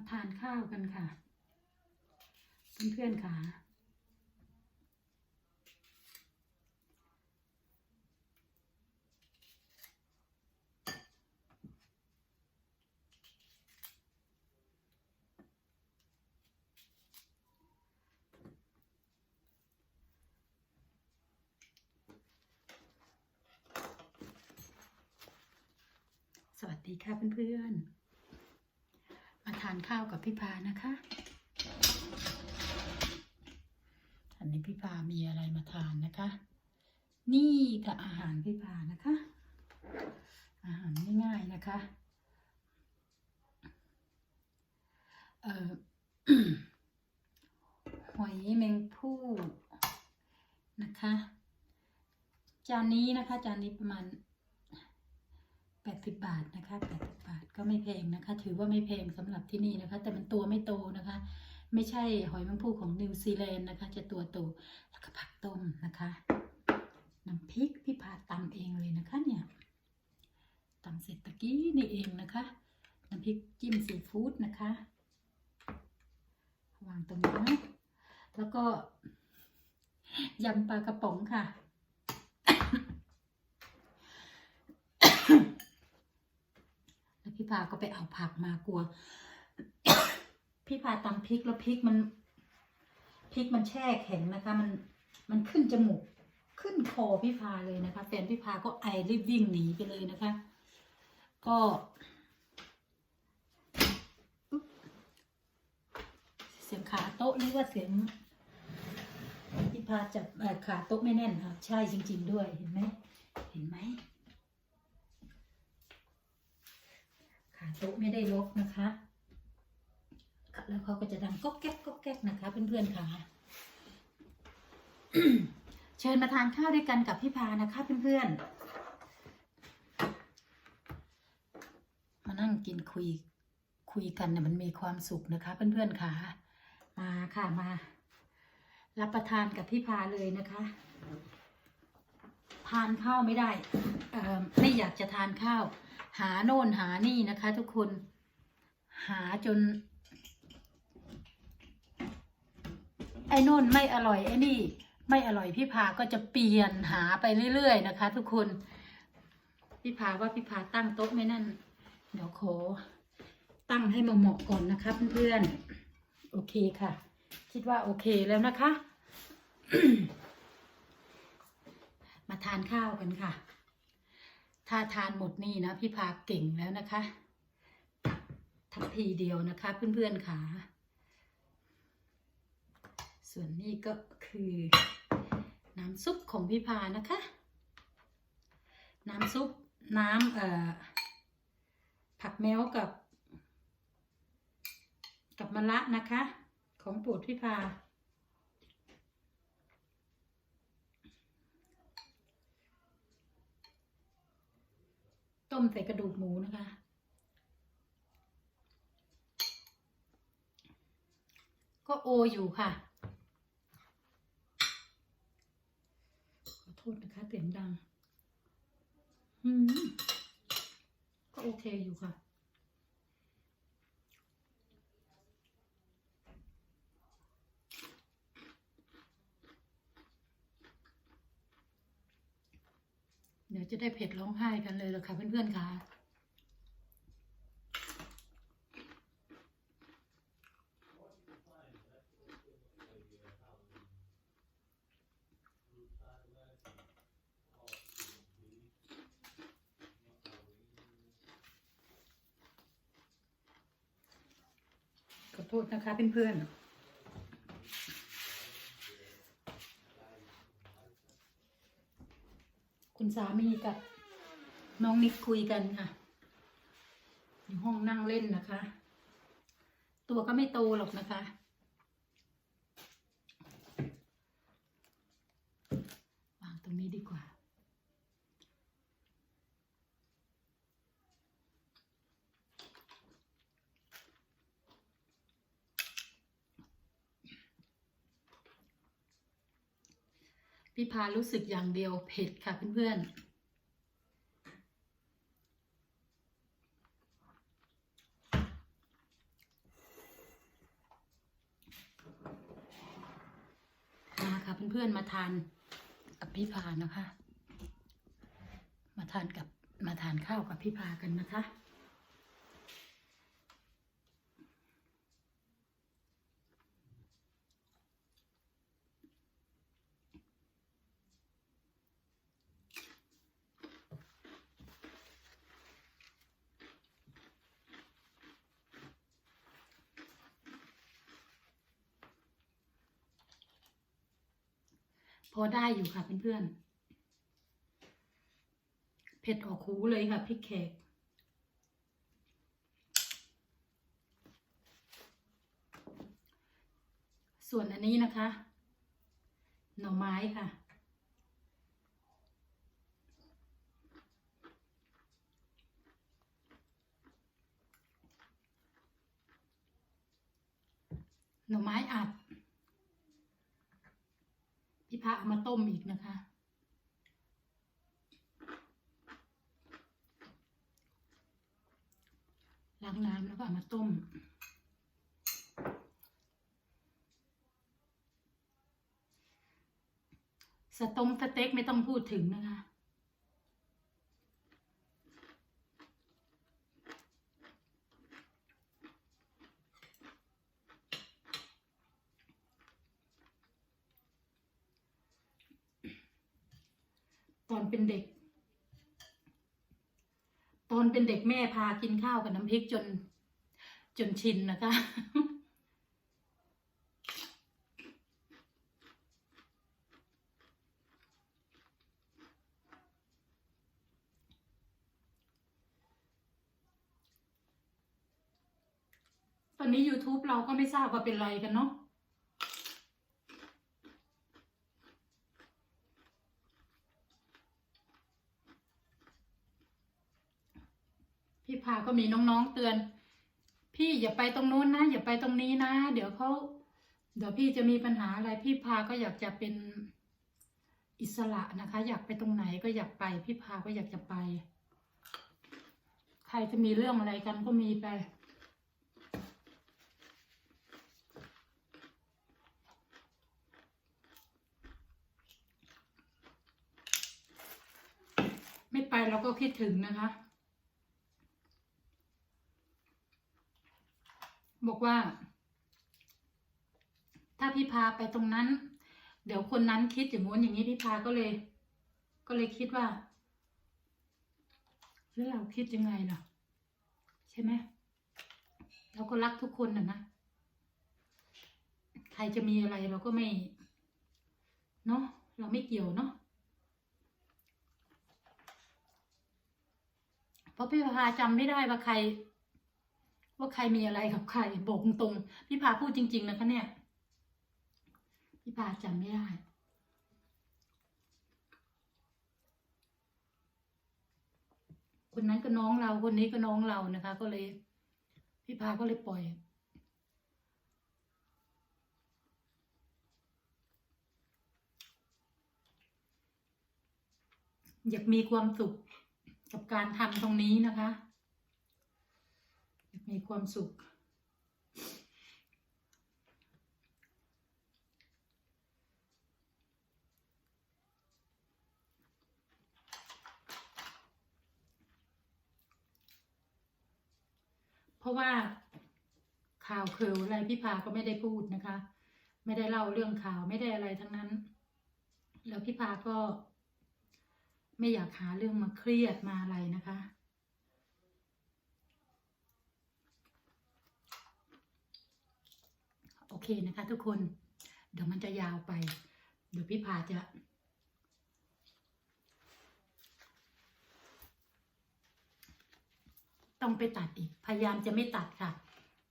มาทานข้าวกันค่ะ เพื่อนๆค่ะ สวัสดีค่ะเพื่อนๆาทานข้าวกับพี่พานะคะ อันนี้พี่พามีอะไรมาทานนะคะ นี่กับอาหารพี่พานะคะ อาหารง่ายๆนะคะ เอ่อหอยแมงผู้นะคะ จานนี้นะคะ จานนี้ประมาณแปดสิบบาทนะคะแปดสิบบาท ก็ไม่แพงนะคะ ถือว่าไม่แพงสำหรับที่นี่นะคะ แต่มันตัวไม่โตนะคะ ไม่ใช่หอยแมงภู่ของนิวซีแลนด์นะคะ จะตัวโตแล้วก็ผักต้มนะคะน้ำพริกพี่พาตำเองเลยนะคะเนี่ยตำเสร็จตะกี้นี่เองนะคะน้ำพริกจิ้มซีฟู้ดนะคะ วางตรงนี้นะแล้วก็ยำปลากระป๋องค่ะ แล้ว พี่พาก็ไปเอาผักมากลัว พี่พาตำพริกแล้วพริกมันพริกมันแช่แข็งนะคะ มันมันขึ้นจมูกขึ้นคอพี่พาเลยนะคะแฟนพี่พาก็ไอรีบวิ่งหนีไปเลยนะคะ ก็เสียงขาโต๊ะหรือว่าเสียงพี่พาจับขาโต๊ะไม่แน่นค่ะใช่จริง ๆ ด้วยเห็นไหมเห็นไหม ขาโต๊ะไม่ได้ลกนะคะแล้วเขาก็จะดังก๊อกแก๊กก๊อกแก๊กนะคะ เพื่อนๆค่ะ เชิญมาทานข้าวด้วยกันกับพี่พานะคะเพื่อนๆมานั่งกินคุยคุยกันเนี่ยมันมีความสุขนะคะ เพื่อนๆค่ะ มาค่ะมา รับประทานกับพี่พาเลยนะคะทานข้าวไม่ได้ไม่อยากจะทานข้าว หาโน่นหานี่นะคะ ทุกคน หาจน ไอ้โน่นไม่อร่อยไอ้นี่ ไม่อร่อยพี่พาก็จะเปลี่ยนหาไปเรื่อยๆนะคะ ทุกคนพี่พาว่าพี่พาตั้งโต๊ะไม่นั่น เดี๋ยวขอตั้งให้มเหมาะก่อนนะคะเพื่อนๆโอเคค่ะ คิดว่าโอเคแล้วนะคะ มาทานข้าวกันค่ะ ถ้าทานหมดนี่นะพี่พาเก่งแล้วนะคะทัพทีเดียวนะคะ เพื่อนๆค่ะ ส่วนนี้ก็คือ น้ำซุปของพี่พานะคะ น้ำซุปน้ำเอ่อผักแมวกับ กับมะระนะคะ ของโปรดพี่พา ต้มใส่กระดูกหมูนะคะ ก็โออยู่ค่ะ ขอโทษนะคะเสียงดัง อืม ก็โอเคอยู่ค่ะ เดี๋ยว จะได้เผ็ดร้องไห้กันเลยละค่ะเพื่อนๆค่ะขอโทษนะคะเพื่อนๆ คุณ สามีกับน้องนิกคุยกันค่ะ อยู่ห้องนั่งเล่นนะคะ ตัวก็ไม่โตหรอกนะคะ วางตรงนี้ดีกว่า พี่พารู้สึกอย่างเดียวเผ็ดค่ะเพื่อนๆะเพื่อนๆมาทานกับพี่พานะคะ มาทานกับมาทานข้าวกับพี่พากันนะคะ พอได้อยู่ค่ะเพื่อนๆ เผ็ดออกหูเลยค่ะพริกแขก ส่วนอันนี้นะคะ หน่อไม้ค่ะ หน่อไม้อัด พี่พระเอามาต้มอีกนะคะ ล้างน้ำแล้วก็เอามาต้มสตงสเต็กไม่ต้องพูดถึงนะคะ เป็นเด็ก ตอนเป็นเด็กแม่พากินข้าวกับน้ำพริกจน จนชินนะคะตอนนี้ YouTube เราก็ไม่ทราบว่าเป็นไรกันเนาะ พี่พาก็มีน้องๆเตือน พี่อย่าไปตรงนู้นนะ อย่าไปตรงนี้นะ เดี๋ยวเขาเดี๋ยวพี่จะมีปัญหาอะไร พี่พาก็อยากจะเป็นอิสระนะคะ อยากไปตรงไหนก็อยากไป พี่พาก็อยากจะไป ใครจะมีเรื่องอะไรกันก็มีไปไม่ไปเราก็คิดถึงนะคะ บอก ว่า ถ้าพี่พาไปตรงนั้น เดี๋ยวคนนั้นคิดอย่างงู้นอย่างนี้พี่พาก็เลย ก็เลยคิดว่าแล้วเราคิดยังไงล่ะ ใช่ไหมเราก็รักทุกคนนะนะใครจะมีอะไรเราก็ไม่ เนาะเราไม่เกี่ยวเนาะเพราะพี่พาจำไม่ได้ว่าใคร ว่าใครมีอะไรกับใครบอกตรงๆพี่พาพูดจริง ๆ นะคะเนี่ย พี่พาจำไม่ได้คนนั้นก็น้องเราคนนี้ก็น้องเรานะคะ ก็เลย พี่พาก็เลยปล่อย อยากมีความสุขกับการทำตรงนี้นะคะ มีความสุข เพราะว่าข่าวเคืออะไรพี่พาก็ไม่ได้พูดนะคะ ไม่ได้เล่าเรื่องข่าวไม่ได้อะไรทั้งนั้น แล้วพี่พาก็ไม่อยากหาเรื่องมาเครียดมาอะไรนะคะ โอเค นะคะทุกคน เดี๋ยวมันจะยาวไป เดี๋ยวพี่พาจะต้องไปตัดอีก พยายามจะไม่ตัดค่ะ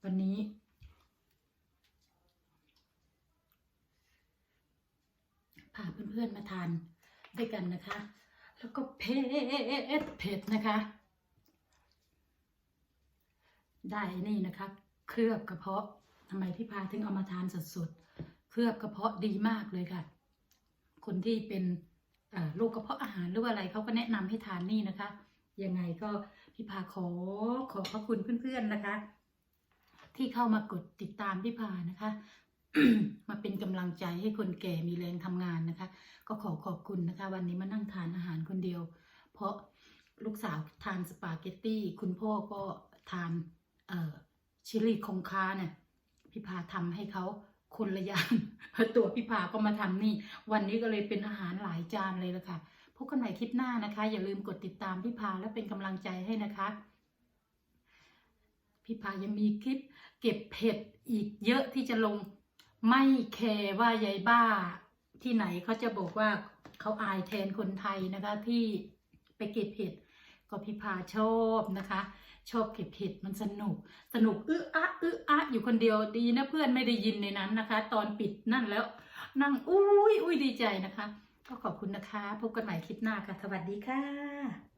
วันนี้ พาเพื่อนๆมาทานด้วยกันนะคะ แล้วก็เผ็ดเผ็ดนะคะ ได้นี่นะคะ เคลือบกระเพาะ ทำไมพี่พาถึงเอามาทานสดๆ เคลือบกระเพาะดีมากเลยค่ะ คนที่เป็นโรคกระเพาะอาหารหรือว่าอะไรเขาก็แนะนำให้ทานนี่นะคะ ยังไงก็พี่พาขอขอบพระคุณเพื่อนๆนะคะ ที่เข้ามากดติดตามพี่พานะคะ มาเป็นกำลังใจให้คนแก่มีแรงทำงานนะคะ ก็ขอขอบคุณนะคะ วันนี้มานั่งทานอาหารคนเดียว เพราะลูกสาวทานสปาเกตตี้ คุณพ่อก็ทานเอ่อชิลลี่คงคาเนี่ย พี่พาทำให้เขาคนละอย่างตัวพี่พาก็มาทำนี่ วันนี้ก็เลยเป็นอาหารหลายจานเลยละค่ะพบกันใหม่คลิปหน้านะคะ อย่าลืมกดติดตามพี่พาและเป็นกำลังใจให้นะคะพี่พายังมีคลิปเก็บเผ็ดอีกเยอะที่จะลงไม่แคร์ว่ายายบ้า ที่ไหนเขาจะบอกว่าเขาอายแทนคนไทยนะคะที่ไปเก็บเห็ด ก็พี่พาชอบนะคะ ชอบเก็บเห็ดมันสนุก สนุกอึะอะอึะอะอยู่คนเดียวดีนะเพื่อนไม่ได้ยินในนั้นนะคะ ตอนปิดนั่นแล้ว นั่งอุ้ยอุ้ยดีใจนะคะ ก็ขอบคุณนะคะ พบกันใหม่คลิปหน้าค่ะ สวัสดีค่ะ